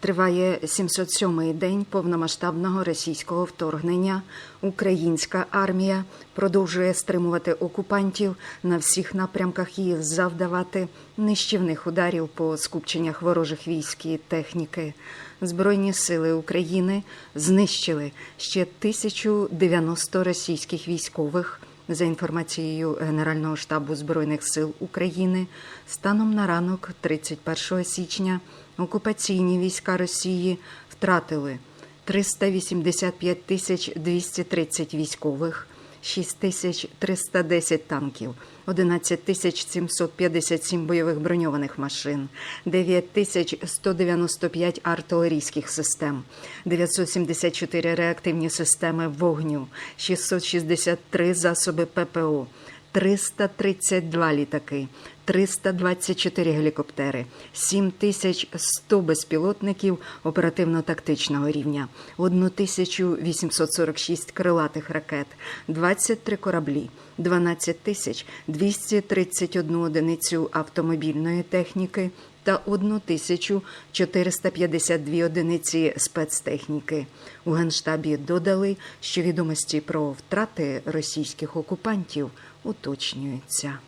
Триває 707-й день повномасштабного російського вторгнення. Українська армія продовжує стримувати окупантів на всіх напрямках і завдавати нищівних ударів по скупченнях ворожих військ і техніки. Збройні сили України знищили ще 1090 російських військових. За інформацією Генерального штабу Збройних сил України, станом на ранок 31 січня окупаційні війська Росії втратили 385 тисяч 230 військових, 6 тисяч 310 танків, 11 757 бойових броньованих машин, 9 195 артилерійських систем, 974 реактивні системи вогню, 663 засоби ППО, 332 літаки, 324 гелікоптери, 7100 безпілотників оперативно-тактичного рівня, 1846 крилатих ракет, 23 кораблі, 12 тисяч 231 одиницю автомобільної техніки та 1452 одиниці спецтехніки. У Генштабі додали, що відомості про втрати російських окупантів уточнюються.